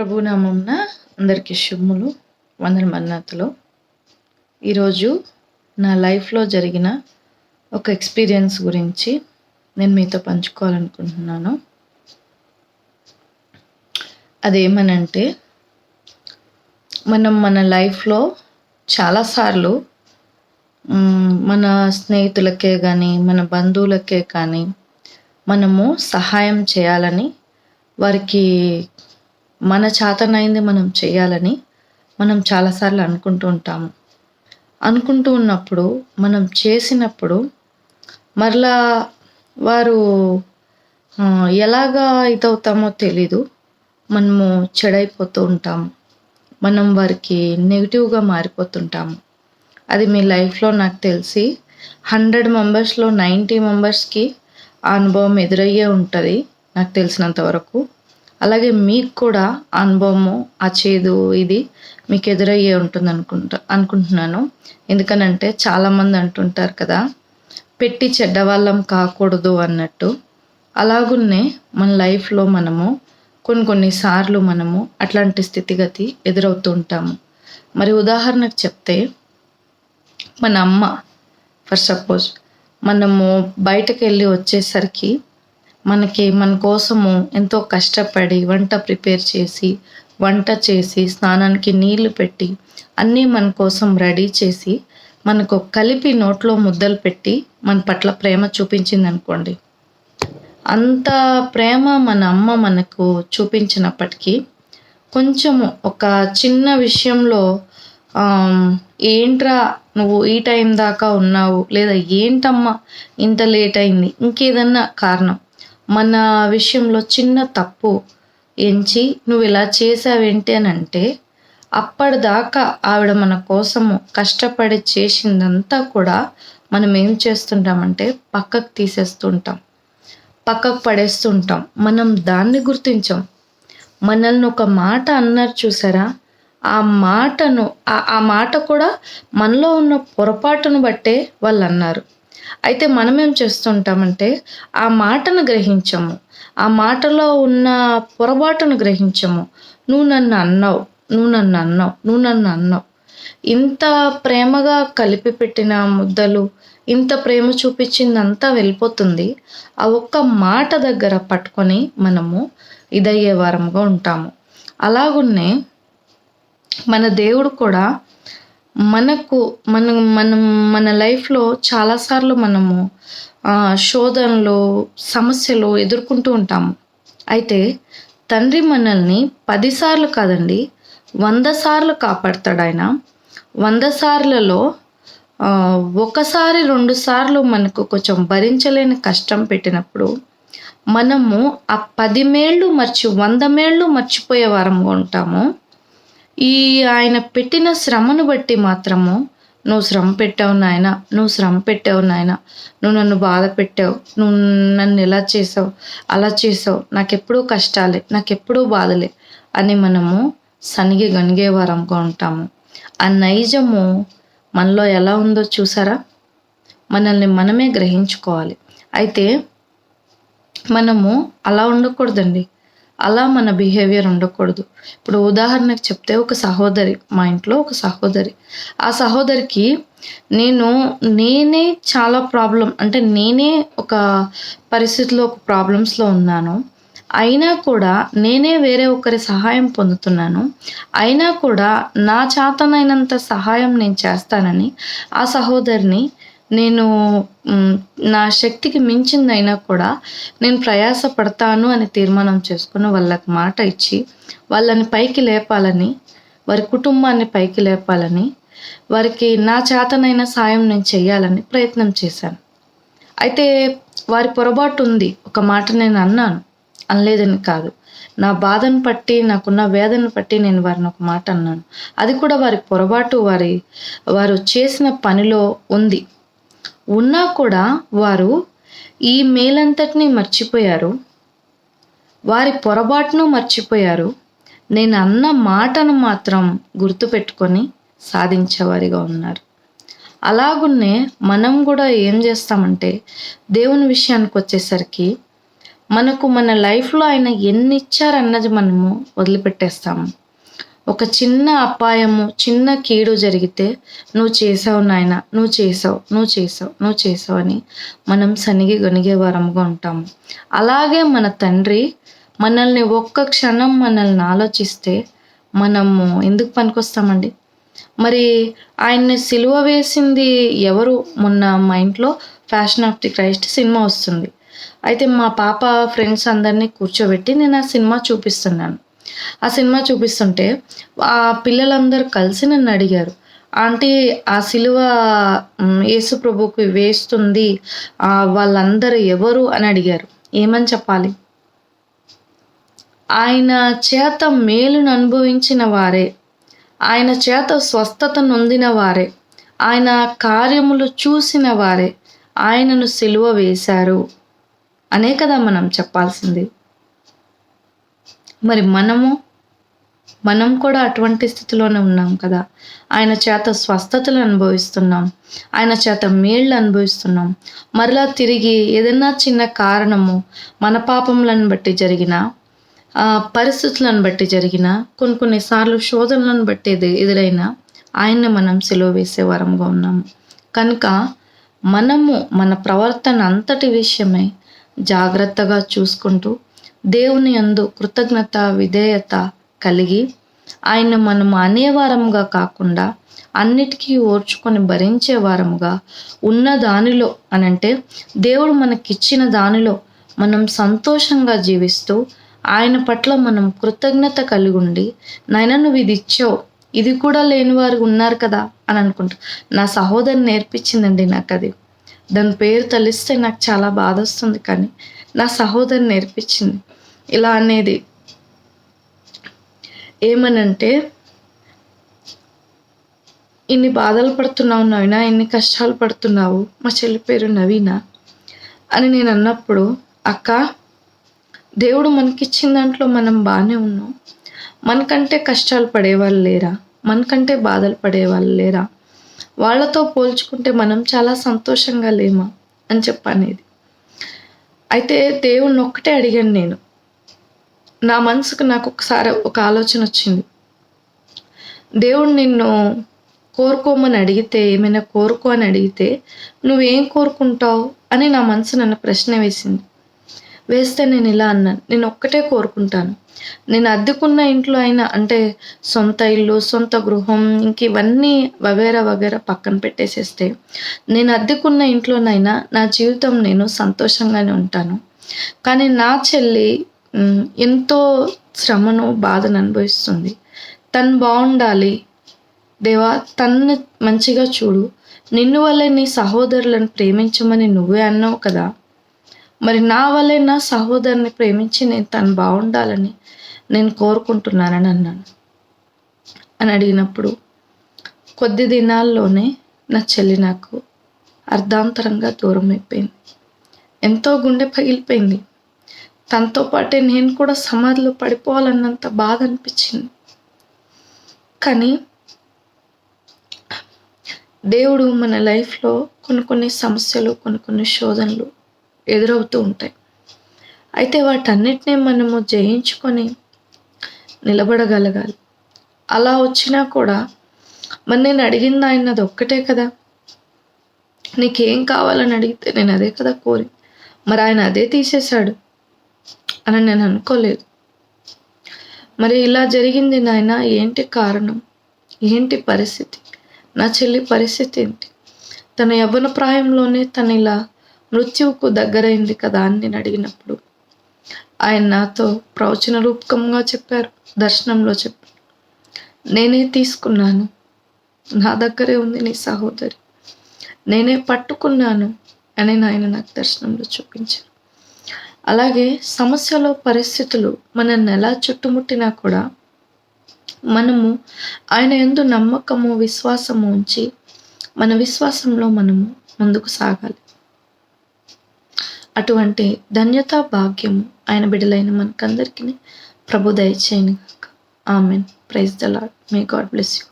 ప్రభునామంన అందరికీ శుభములు వందన మన్నతులు ఈరోజు నా లైఫ్లో జరిగిన ఒక ఎక్స్పీరియన్స్ గురించి నేను మీతో పంచుకోవాలనుకుంటున్నాను. అదేమనంటే మనం మన లైఫ్లో చాలాసార్లు మన స్నేహితులకే కానీ మన బంధువులకే కానీ మనము సహాయం చేయాలని వారికి మన చేతనైంది మనం చేయాలని మనం చాలాసార్లు అనుకుంటూ ఉంటాము. అనుకుంటూ ఉన్నప్పుడు మనం చేసినప్పుడు మరలా వారు ఎలాగా ఇదవుతామో తెలీదు. మనము చెడైపోతూ ఉంటాము. మనం వారికి నెగిటివ్గా మారిపోతుంటాము. అది మీ లైఫ్లో నాకు తెలిసి హండ్రెడ్ మెంబర్స్లో నైంటీ మెంబర్స్కి ఆ అనుభవం ఎదురయ్యే ఉంటుంది నాకు తెలిసినంత వరకు. అలాగే మీకు కూడా అనుభవము ఆ చేదు ఇది మీకు ఎదురయ్యే ఉంటుంది అనుకుంటా అనుకుంటున్నాను. ఎందుకనంటే చాలామంది అంటుంటారు కదా పెట్టి చెడ్డవాళ్ళం కాకూడదు అన్నట్టు. అలాగున్నే మన లైఫ్లో మనము కొన్ని కొన్నిసార్లు మనము అట్లాంటి స్థితిగతి ఎదురవుతూ ఉంటాము. మరి ఉదాహరణకు చెప్తే మన అమ్మ ఫర్ సపోజ్ మనము బయటకు వెళ్ళి వచ్చేసరికి మనకి మన కోసము ఎంతో కష్టపడి వంట ప్రిపేర్ చేసి వంట చేసి స్నానానికి నీళ్ళు పెట్టి అన్నీ మన కోసం రెడీ చేసి మనకు కలిపి నోట్లో ముద్దలు పెట్టి మన పట్ల ప్రేమ చూపించింది అనుకోండి. అంత ప్రేమ మన అమ్మ మనకు చూపించినప్పటికీ కొంచెము ఒక చిన్న విషయంలో ఏంట్రా నువ్వు ఈ టైం దాకా ఉన్నావు లేదా ఏంటమ్మా ఇంత లేట్ అయింది ఇంకేదన్నా కారణం. మన విషయంలో చిన్న తప్పు ఎంచి నువ్వు ఇలా చేసావేంటి అని అంటే అప్పటిదాకా ఆవిడ మన కోసము కష్టపడి చేసిందంతా కూడా మనం ఏం చేస్తుంటామంటే పక్కకు తీసేస్తుంటాం. పక్కకు పడేస్తుంటాం. మనం దాన్ని గుర్తించాం. మనల్ని ఒక మాట అన్నారు చూసారా? ఆ మాటను ఆ- ఆ మాట కూడా మనలో ఉన్న పొరపాటును బట్టే వాళ్ళు అన్నారు. అయితే మనం ఏం చేస్తుంటామంటే ఆ మాటను గ్రహించము. ఆ మాటలో ఉన్న పొరపాటును గ్రహించము. నువ్వు నన్ను అన్నావు నువ్వు నన్ను అన్నావు నువ్వు నన్ను అన్నావు. ఇంత ప్రేమగా కలిపి పెట్టిన ముద్దలు ఇంత ప్రేమ చూపించిందంతా వెళ్ళిపోతుంది. ఆ ఒక్క మాట దగ్గర పట్టుకొని మనము ఇదయ్యే వారంగా ఉంటాము. అలాగున్నే మన దేవుడు కూడా మనకు మనం మనం మన లైఫ్లో చాలాసార్లు మనము శోధనలు సమస్యలు ఎదుర్కొంటూ ఉంటాము. అయితే తండ్రి మనల్ని పదిసార్లు కాదండి వంద సార్లు కాపాడతాడు ఆయన వంద సార్లలో ఒకసారి రెండు సార్లు మనకు కొంచెం భరించలేని కష్టం పెట్టినప్పుడు మనము ఆ పది మేళ్ళు మర్చి వంద మేళ్ళు మర్చిపోయే వారంగా ఉంటాము. ఈ ఆయన పెట్టిన శ్రమను బట్టి మాత్రము నువ్వు శ్రమ పెట్టావు నాయన నువ్వు శ్రమ పెట్టావు నాయన నువ్వు నన్ను బాధ పెట్టావు నువ్వు నన్ను ఎలా చేసావు అలా చేసావు నాకెప్పుడూ కష్టాలే నాకెప్పుడూ బాధలే అని మనము సనిగి గనిగేవారంగా ఉంటాము. ఆ నైజము మనలో ఎలా ఉందో చూసారా? మనల్ని మనమే గ్రహించుకోవాలి. అయితే మనము అలా ఉండకూడదండి. అలా మన బిహేవియర్ ఉండకూడదు. ఇప్పుడు ఉదాహరణకు చెప్తే ఒక సహోదరి మా ఇంట్లో ఒక సహోదరి. ఆ సహోదరికి నేను నేనే చాలా ప్రాబ్లం అంటే నేనే ఒక పరిస్థితిలో ఒక ప్రాబ్లమ్స్లో ఉన్నాను. అయినా కూడా నేనే వేరే ఒకరి సహాయం పొందుతున్నాను. అయినా కూడా నా చేతనైనంత సహాయం నేను చేస్తానని ఆ సహోదరిని నేను నా శక్తికి మించిందైనా కూడా నేను ప్రయాస పడతాను అని తీర్మానం చేసుకుని వాళ్ళకి మాట ఇచ్చి వాళ్ళని పైకి లేపాలని వారి కుటుంబాన్ని పైకి లేపాలని వారికి నా చేతనైన సాయం నేను చేయాలని ప్రయత్నం చేశాను. అయితే వారి పొరపాటు ఉంది. ఒక మాట నేను అన్నాను. అనలేదని కాదు. నా బాధను పట్టి నాకున్న వేదన పట్టి నేను వారిని ఒక మాట అన్నాను. అది కూడా వారి పొరపాటు. వారి వారు చేసిన పనిలో ఉంది. ఉన్నా కూడా వారు ఈ మేలంతటిని మర్చిపోయారు. వారి పొరపాటును మర్చిపోయారు. నేను అన్న మాటను మాత్రం గుర్తుపెట్టుకొని సాధించేవారిగా ఉన్నారు. అలాగున్నే మనం కూడా ఏం చేస్తామంటే దేవుని విషయానికి వచ్చేసరికి మనకు మన లైఫ్లో ఆయన ఎన్ని ఇచ్చారన్నది మనము వదిలిపెట్టేస్తాము. ఒక చిన్న అపాయము చిన్న కీడు జరిగితే నువ్వు చేసావు నాయన నువ్వు చేసావు నువ్వు చేసావు నువ్వు చేసావు అని మనం సనిగి గొనిగే వారముగా ఉంటాము. అలాగే మన తండ్రి మనల్ని ఒక్క క్షణం మనల్ని ఆలోచిస్తే మనము ఎందుకు పనికొస్తామండి? మరి ఆయన్ని సిలువ వేసింది ఎవరు? మొన్న మా ఇంట్లో passion of the Christ cinema వస్తుంది. అయితే మా పాప ఫ్రెండ్స్ అందరినీ కూర్చోబెట్టి నేను ఆ సినిమా చూపిస్తున్నాను. ఆ సినిమా చూపిస్తుంటే ఆ పిల్లలందరూ కలిసి నన్ను అడిగారు. ఆంటీ ఆ సిలువ యేసు ప్రభుకి వేస్తుంది. వాళ్ళందరూ ఎవరు? అని అడిగారు. ఏమని చెప్పాలి? ఆయన చేత మేలును అనుభవించిన వారే. ఆయన చేత స్వస్థత నొందిన వారే. ఆయన కార్యములు చూసిన వారే. ఆయనను సిలువ వేశారు. అనే కదా మనం చెప్పాల్సింది. మరి మనము మనం కూడా అటువంటి స్థితిలోనే ఉన్నాం కదా. ఆయన చేత స్వస్థతలు అనుభవిస్తున్నాం. ఆయన చేత మేళ్ళు అనుభవిస్తున్నాం. మరలా తిరిగి ఏదైనా చిన్న కారణము మన పాపములను బట్టి జరిగిన పరిస్థితులను బట్టి జరిగిన కొన్ని కొన్నిసార్లు శోధనలను బట్టి ఎదురైన ఆయన్ని మనం సెలవు వేసే వారంగా ఉన్నాము. కనుక మనము మన ప్రవర్తన అంతటి విషయమై జాగ్రత్తగా చూసుకుంటూ దేవుని యందు కృతజ్ఞత విధేయత కలిగి ఆయన మనం అనేవారముగా కాకుండా అన్నిటికీ ఓర్చుకొని భరించే వారముగా ఉన్న దానిలో అనంటే దేవుడు మనకిచ్చిన దానిలో మనం సంతోషంగా జీవిస్తూ ఆయన పట్ల మనం కృతజ్ఞత కలిగి ఉండి నైనా నువ్వు ఇది ఇచ్చావు ఇది కూడా లేని వారు ఉన్నారు కదా అని అనుకుంటా. నా సహోదరు నేర్పించిందండి నాకు అది. దాని పేరు తలిస్తే నాకు చాలా బాధ వస్తుంది కానీ నా సహోదరు నేర్పించింది. ఇలా అనేది. ఏమనంటే ఇన్ని బాధలు పడుతున్నావు నవీన ఇన్ని కష్టాలు పడుతున్నావు మా చెల్లి పేరు నవీన అని నేను అన్నప్పుడు అక్క దేవుడు మనకిచ్చిన దాంట్లో మనం బాగానే ఉన్నాం. మనకంటే కష్టాలు పడేవాళ్ళు లేరా? మనకంటే బాధలు పడేవాళ్ళు లేరా? వాళ్ళతో పోల్చుకుంటే మనం చాలా సంతోషంగా లేమా? అని చెప్పనేది. అయితే దేవుణ్ణి ఒక్కటే అడిగాను నేను. నా మనసుకు నాకు ఒకసారి ఒక ఆలోచన వచ్చింది. దేవుడు నిన్ను కోరుకోమని అడిగితే ఏమైనా కోరుకో అని అడిగితే నువ్వేం కోరుకుంటావు అని నా మనసు నన్ను ప్రశ్న వేసింది. వేస్తే నేను ఇలా అన్నాను నేను ఒక్కటే కోరుకుంటాను. నేను అద్దెకున్న ఇంట్లో అయినా అంటే సొంత ఇల్లు సొంత గృహం ఇంక ఇవన్నీ వగేరా వగేరా పక్కన పెట్టేసేస్తే నేను అద్దెకున్న ఇంట్లోనైనా నా జీవితం నేను సంతోషంగానే ఉంటాను. కానీ నా చెల్లి ఎంతో శ్రమను బాధను అనుభవిస్తుంది. తను బాగుండాలి. దేవా తన్ను మంచిగా చూడు. నిన్ను వల్లే నీ సహోదరులను ప్రేమించమని నువ్వే అన్నావు కదా. మరి నా వల్లే నా సహోదరుని ప్రేమించి నేను తను బాగుండాలని నేను కోరుకుంటున్నానని అన్నాను. అని అడిగినప్పుడు కొద్ది దినాల్లోనే నా చెల్లి నాకు అర్ధాంతరంగా దూరం అయిపోయింది ఎంతో గుండె పగిలిపోయింది. తనతో పాటే నేను కూడా సమాధిలో పడిపోవాలన్నంత బాధ అనిపించింది. కానీ దేవుడు మన లైఫ్లో కొన్ని కొన్ని సమస్యలు కొన్ని కొన్ని శోధనలు ఎదురవుతూ ఉంటాయి. అయితే వాటన్నిటినీ మనము జయించుకొని నిలబడగలగాలి. అలా వచ్చినా కూడా మరి నేను అడిగింది ఆయనది ఒక్కటే కదా? నీకేం కావాలని అడిగితే నేను అదే కదా కోరి. మరి ఆయన అదే తీసేశాడు. అని నేను అనుకోలేదు. మరి ఇలా జరిగింది నాయన ఏంటి కారణం? ఏంటి పరిస్థితి? నా చెల్లి పరిస్థితి ఏంటి? తన యవ్వన ప్రాయంలోనే తను ఇలా మృత్యువుకు దగ్గరైంది కదా అని నేను అడిగినప్పుడు ఆయన నాతో ప్రవచన రూపకంగా చెప్పారు దర్శనంలో చెప్పారు. నేనే తీసుకున్నాను. నా దగ్గరే ఉంది నీ సహోదరి. నేనే పట్టుకున్నాను అని ఆయన నాకు దర్శనంలో చూపించాను అలాగే సమస్యలో పరిస్థితులు మనల్ని ఎలా చుట్టుముట్టినా కూడా మనము ఆయన ఎందు నమ్మకము విశ్వాసము ఉంచి మన విశ్వాసంలో మనము ముందుకు సాగాలి. అటువంటి ధన్యతా భాగ్యము ఆయన బిడ్డలైన మనకందరికీ ప్రభు దయచేయను amen. Praise the Lord may God bless you